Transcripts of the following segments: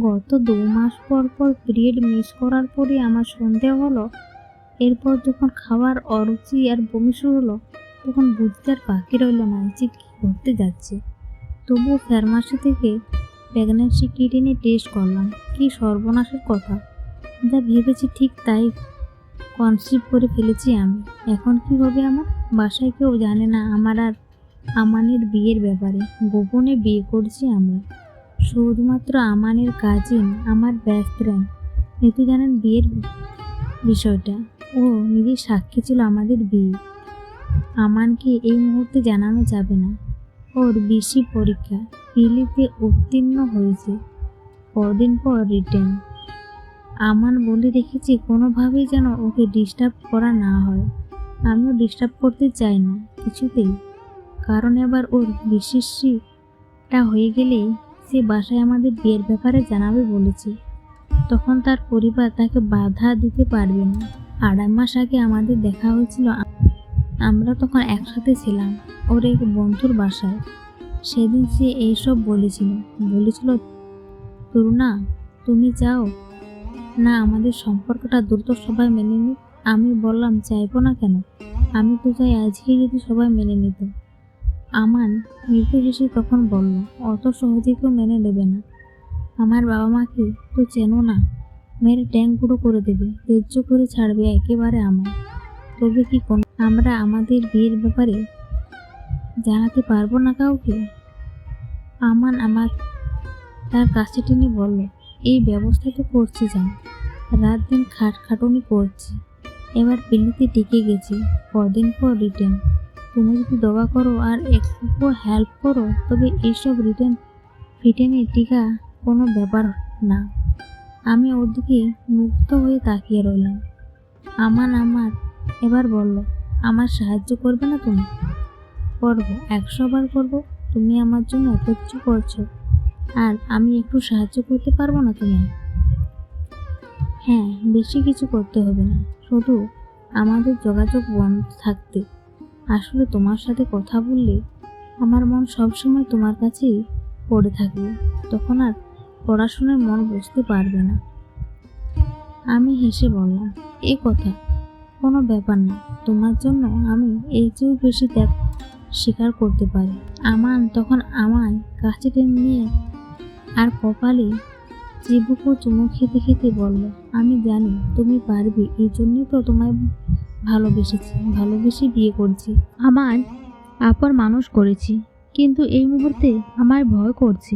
গত দু মাস পর পর পিরিয়ড মিস করার পরে আমার সন্দেহ হলো। এরপর যখন খাওয়ার অরুচি আর বমি শুরু হলো, তখন বুঝতে আর বাকি রইল না যে কী ঘটতে যাচ্ছে। তবুও ফার্মাসি থেকে প্রেগন্যান্সি কিট এনে টেস্ট করলাম, কি সর্বনাশের কথা। যা ভেবেছি ঠিক তাই কনসিভ করে ফেলেছি আমি। এখন কি হবে আমার? বাসায় কেউ জানে না আমার আর আমানের বিয়ের ব্যাপারে। গোপনে বিয়ে করছি আমরা। শুধুমাত্র আমানের কাজিন, আমার বেস্ট ফ্রেন্ড নিতু জানেন বিয়ের বিষয়টা। ও নিজের সাক্ষী ছিল আমাদের বিয়ে। আমানকে এই মুহূর্তে জানানো যাবে না। ওর বেশি পরীক্ষা, পিলিতে উত্তীর্ণ হয়েছে। কদিন পর রিটার্ন আমান বলে রেখেছি কোনোভাবেই যেন ওকে ডিস্টার্ব করা না হয়। আমিও ডিস্টার্ব করতে চাই না, কিছুতেই। কারণ এবার ওর বিশেষটা হয়ে গেলেই সে বাসায় আমাদের বিয়ের ব্যাপারে জানাবে বলেছে, তখন তার পরিবার তাকে বাধা দিতে পারবে না। আড়াই মাস আগে আমাদের দেখা হয়েছিল আমরা তখন একসাথে ছিলাম ওর এক বন্ধুর বাসায়। সেদিন সে এইসব বলেছিল। বলেছিল, তরুণা, তুমি যাও। না, আমাদের সম্পর্কটা দ্রুত সবাই মেনে নিক। আমি বললাম, চাইব না কেন? আমি তো চাই আজকে যদি সবাই মেনে নিত। আমান মৃত্যু হেসে তখন বলল, অত সহজে কেউ মেনে নেবে না। আমার বাবা মাকে তো চেনো না? মেরে ট্যাঙ্ক গুঁড়ো করে দেবে তেজ্য করে ছাড়বে একেবারে আমায়। তবে কি কোন আমরা আমাদের বিয়ের ব্যাপারে জানাতে পারব না কাউকে? আমান আমার তার কাছে টেনে বলল, এই ব্যবস্থা তো করছি জান। রাত দিন খাট খাটুনি করছি। এবার পিলিতে টিকে গেছি। কদিন পর রিটেন তুমি যদি দোয়া করো আর একটু হেল্প করো, তবে এইসব রিটেন ফিটেনে টিকা কোনো ব্যাপার না। আমি ওর দিকে মুগ্ধ হয়ে তাকিয়ে রইলাম। আমান আমার, এবার বলল, আমার সাহায্য করবে না তুমি? করব একশো বার করব। তুমি আমার জন্য এত কিছু করছ আর আমি একটু সাহায্য করতে পারব না তোমায়? হ্যাঁ বেশি কিছু করতে হবে না। শুধু আমাদের যোগাযোগ বন্ধ থাকতে। আসলে তোমার সাথে কথা বললে আমার মন সবসময় তোমার কাছেই পড়ে থাকবে। তখন আর পড়াশোনায় মন বুঝতে পারবে না। আমি হেসে বললাম, এ কথা, কোনো ব্যাপার না। তোমার জন্য আমি এই চেয়েও বেশি ত্যাগ স্বীকার করতে পারি। আমান তখন আমায় কাছে টেনে নিয়ে আর কপালে চিবুকো চুমু খেতে খেতে বলল, আমি জানি তুমি পারবে, এই জন্যই তো তোমায় ভালোবেসেছি, ভালোবেসে বিয়ে করছি। আমার আপর মানুষ করেছি, কিন্তু এই মুহূর্তে আমার ভয় করছে।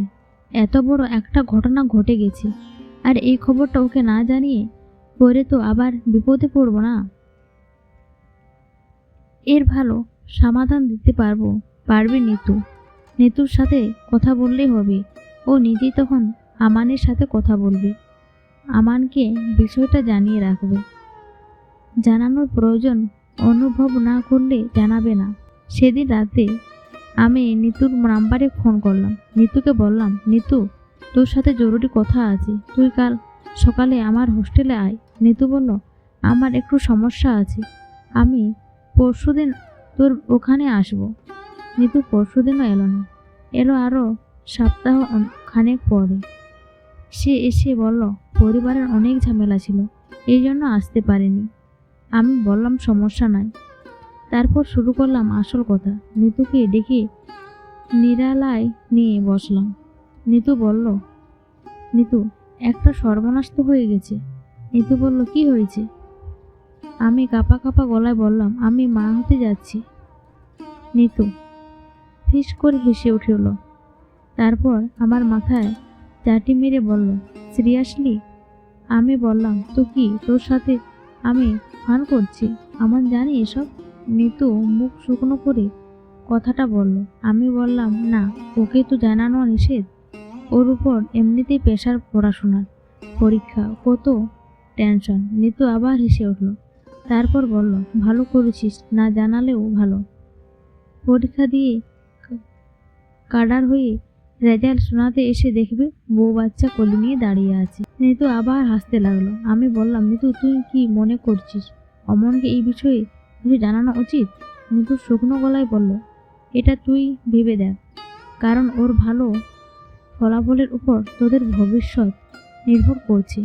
এত বড় একটা ঘটনা ঘটে গেছে, আর এই খবরটা ওকে না জানিয়ে পরে তো আবার বিপদে পড়ব না। এর ভালো সমাধান দিতে পারব, পারবে নিতু। নিতুর সাথে কথা বললেই হবে। ও নিজেই তখন আমানের সাথে কথা বলবে। আমানকে বিষয়টা জানিয়ে রাখবে। জানানোর প্রয়োজন অনুভব না করলে জানাবে না। সেদিন রাতে আমি নিতুর নাম্বারে ফোন করলাম। নিতুকে বললাম, নিতু, তোর সাথে জরুরি কথা আছে। তুই কাল সকালে আমার হোস্টেলে আয়। নিতু বলল, আমার একটু সমস্যা আছে। আমি পরশুদিন তোর ওখানে আসব। নিতু পরশুদিনও এলো না। এলো আরও সপ্তাহ খানেক পরে। সে এসে বলল, পরিবারের অনেক ঝামেলা ছিল। এই জন্য আসতে পারেনি। আমি বললাম, সমস্যা নাই। তারপর শুরু করলাম আসল কথা। নিতুকে ডেকে নিরালায় নিয়ে বসলাম। নিতু বলল, নিতু, একটা সর্বনাশ তো হয়ে গেছে। নিতু বলল, কি হয়েছে? আমি কাপা কাপা গলায় বললাম, আমি মা হতে যাচ্ছি। নিতু ফিস করে হেসে উঠল। তারপর আমার মাথায় চাটি মেরে বলল সিরিয়াসলি আমি বললাম, তো কি? তোর সাথে আমি ফান করছি। আমার জানি এসব? নিতু মুখ শুকনো করে কথাটা বলল। আমি বললাম, না, ওকে তো জানানো নিষেধ। ওর উপর এমনিতেই পেশার পড়াশোনার পরীক্ষা। কত টেনশন। নিতু আবার হেসে উঠল। তারপর বলল, ভালো করেছিস, না জানালেও ভালো। পরীক্ষা দিয়ে কাডার হয়ে রেজাল্ট শোনাতে এসে দেখবে বউ বাচ্চা কোলে নিয়ে দাঁড়িয়ে আছে। নিতু আবার হাসতে লাগল। আমি বললাম, নিতু, তুই কি মনে করছিস? অমনকে এই বিষয়ে কিছু জানানো উচিত? নিতু শুকনো গলায় বলল, এটা তুই ভেবে দেখ। কারণ ওর ভালো ফলাফলের উপর তোদের ভবিষ্যৎ নির্ভর করছে।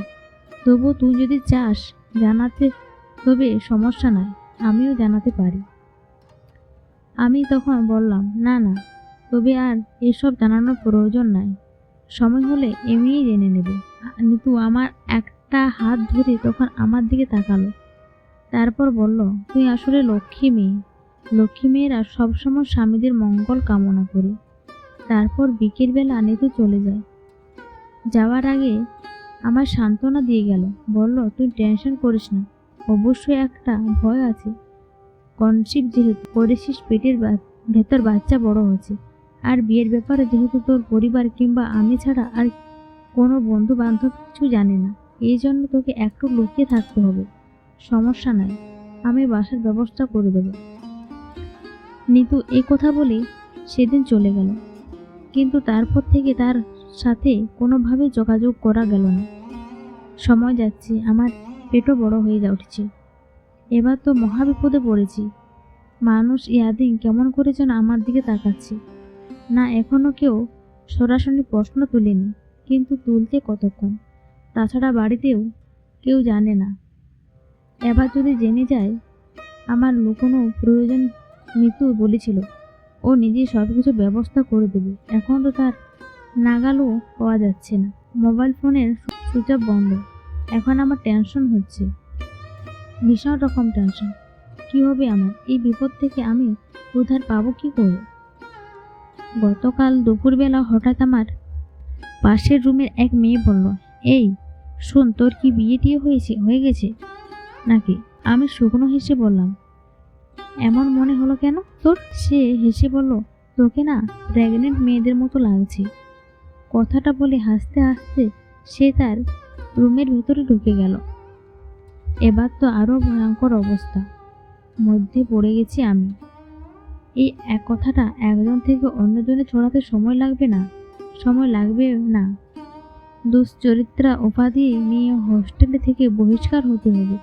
তবু তুই যদি চাস জানাতে, তবে সমস্যা নাই, আমিও জানাতে পারি। আমি তখন বললাম, না না তবে আর এসব জানানোর প্রয়োজন নাই। সময় হলে এমনিই জেনে নেবে। নিতু আমার একটা হাত ধরে তখন আমার দিকে তাকালো। তারপর বলল, তুই আসলে লক্ষ্মী মেয়ে। লক্ষ্মী মেয়েরা সবসময় স্বামীদের মঙ্গল কামনা করে। তারপর বিকেলবেলা নিতু চলে যায়। যাওয়ার আগে আমার সান্ত্বনা দিয়ে গেল। বলল, তুই টেনশন করিস না। অবশ্যই একটা ভয় আছে। কনসিভ যেহেতু করেছিস পেটের ভেতর বাচ্চা বড় হচ্ছে আর বিয়ের ব্যাপারে যেহেতু তোর পরিবার কিংবা আমি ছাড়া আর কোনো বন্ধু বান্ধব কিছু জানে না, এই জন্য তোকে একটু লুকিয়ে থাকতে হবে। সমস্যা নাই, আমি বাসার ব্যবস্থা করে দেব। নিতু এই কথা বলে সেদিন চলে গেল। কিন্তু তারপর থেকে তার সাথে কোনোভাবে যোগাযোগ করা গেল না। সময় যাচ্ছে, আমার পেটও বড় হয়ে যা উঠছে। এবার তো মহাবিপদে পড়েছি। মানুষ ইয়াদিন কেমন করে যেন আমার দিকে তাকাচ্ছে। না এখনও কেউ সরাসরি প্রশ্ন তুলেনি, কিন্তু তুলতে কতক্ষণ? তাছাড়া বাড়িতেও কেউ জানে না। এবার যদি জেনে যায়, আমার লুকোনো প্রয়োজন মৃত্যু বলেছিল, ও নিজেই সব কিছু ব্যবস্থা করে দেবে। এখন তো তার নাগালও পাওয়া যাচ্ছে না। মোবাইল ফোনের সুইচ অফ বন্ধ। এখন আমার টেনশন হচ্ছে। ভীষণ রকম টেনশন। কী হবে আমার? এই বিপদ থেকে আমি উদ্ধার পাবো কি করে? গতকাল দুপুরবেলা হঠাৎ আমার পাশের রুমের এক মেয়ে বলল, এই, শোন, তোর কি বিয়ে টিয়ে হয়েছে, হয়ে গেছে? নাকি? আমি শুকনো হেসে বললাম, এমন মনে হলো কেন? তোর? সে হেসে বলল, তোকে না প্রেগনেন্ট মেয়েদের মতো লাগছে। কথাটা বলে হাসতে হাসতে সে তার রুমের ভেতরে ঢুকে গেল। এবার তো আরও ভয়ঙ্কর অবস্থা। মধ্যে পড়ে গেছি আমি। এই এক কথাটা একজন থেকে অন্যজনে ছড়াতে সময় লাগবে না। সময় লাগবে না। দুশ্চরিত্রা উপাধি নিয়ে হোস্টেলে থেকে বহিষ্কার হতে হবে।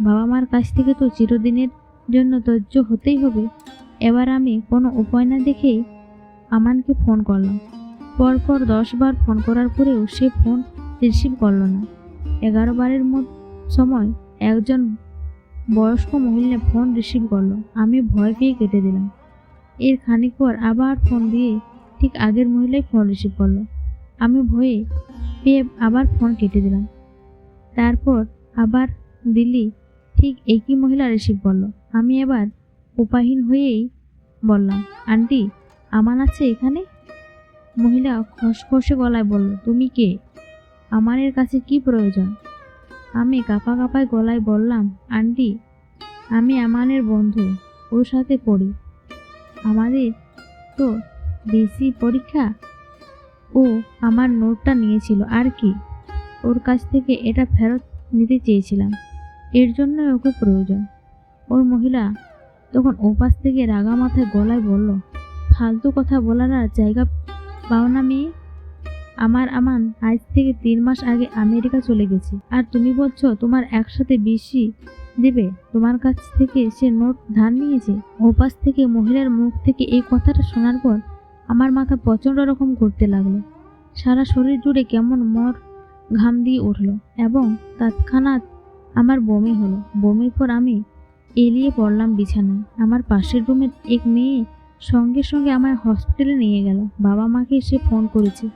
বাবা মার কাছ থেকে তো চিরদিনের জন্য ধৈর্য হতেই হবে। এবার আমি কোনো উপায় না দেখেই আমানকে ফোন করলাম। পরপর দশ বার ফোন করার পরেও সে ফোন রিসিভ করল না। এগারো বারের সময় একজন বয়স্ক মহিলা ফোন রিসিভ করল। আমি ভয় পেয়ে কেটে দিলাম। এর খানিক পর আবার ফোন দিয়ে ঠিক আগের মহিলাই ফোন রিসিভ করল। আমি ভয়ে পেয়ে আবার ফোন কেটে দিলাম। তারপর আবার দিল্লি ঠিক একই মহিলা রিসিভ করল। আমি এবার উপায়হীন হয়েই বললাম, আন্টি, আমান আছে এখানে? মহিলা খসখসে গলায় বলল, তুমি কে? আমানের কাছে কি প্রয়োজন? আমি কাপা কাপায় গলায় বললাম, আন্টি, আমি আমানের বন্ধু, ওর সাথে পড়ি। আমাদের তো ডিসি পরীক্ষা? ও, আমার নোটটা নিয়েছিল, আর কি? ওর কাছ থেকে এটা ফেরত নিতে চেয়েছিলাম। এর জন্য ওকে প্রয়োজন। ওই মহিলা তখন ওপাশ থেকে রাগা মাথায় গলায় বলল, ফালতু কথা বলার আর জায়গা পাও না মেয়ে। আমার আমান, আজ থেকে তিন মাস আগে আমেরিকা চলে গেছে। আর তুমি বলছো তোমার একসাথে বেশি দেবে? তোমার কাছ থেকে সে নোট ধার নিয়েছে। ওপাশ থেকে মহিলার মুখ থেকে এই কথাটা শোনার পর আমার মাথা প্রচণ্ড রকম করতে লাগল। সারা শরীর জুড়ে কেমন মর ঘাম দিয়ে উঠল এবং তৎক্ষণাৎ আমার বমি হলো। বমির পর আমি এলিয়ে পড়লাম বিছানায়। আমার পাশের রুমের এক মেয়ে সঙ্গে সঙ্গে আমায় হসপিটালে নিয়ে গেল। বাবা মাকে সে ফোন করেছে।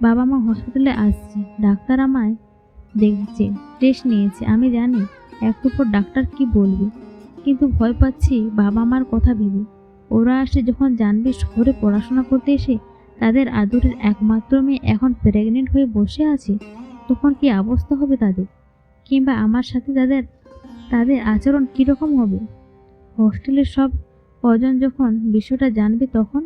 বাবা মা হসপিটালে আসছে। ডাক্তার আমায় দেখছে, টেস্ট নিয়েছে। আমি জানি একটু পর ডাক্তার কি বলবে? কিন্তু ভয় পাচ্ছি বাবা মার কথা ভেবে। ওরা আসে যখন জানবে শহরে পড়াশোনা করতে এসে তাদের আদরের একমাত্র মেয়ে এখন প্রেগনেন্ট হয়ে বসে আছে, তখন কি অবস্থা হবে তাদের? কিংবা আমার সাথে তাদের তাদের আচরণ কীরকম হবে? হোস্টেলের সব কজন যখন বিষয়টা জানবে তখন